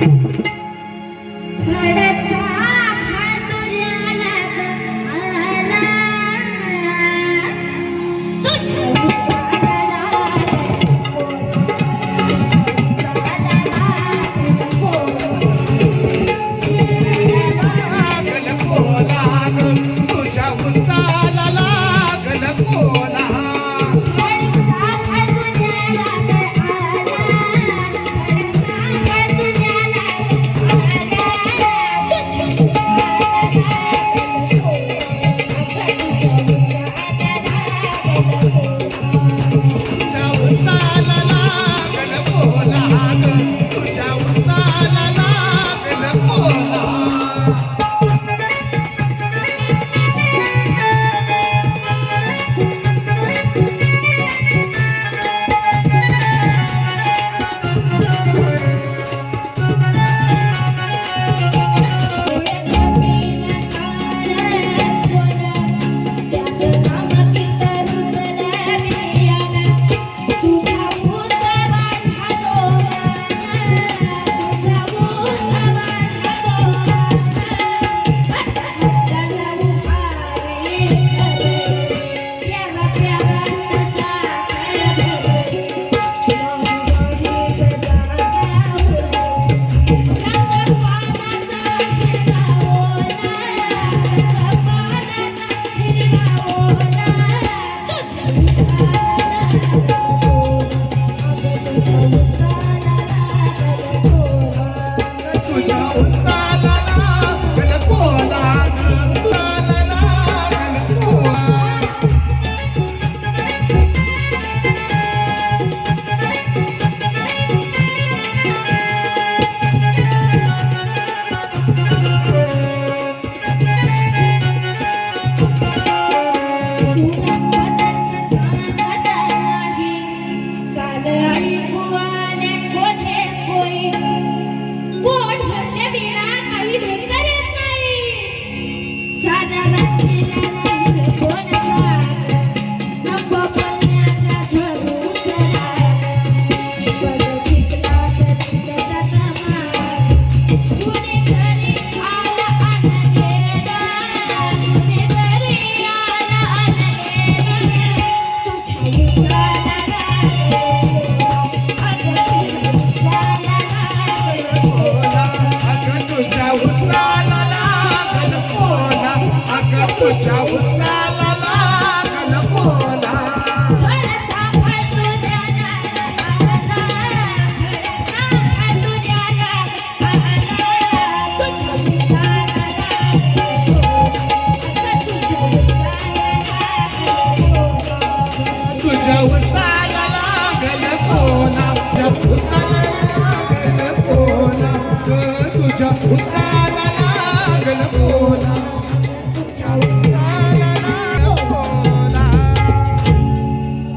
Thank you. तुझ्या उत्साहाला अगं तुझ्या उत्साहाला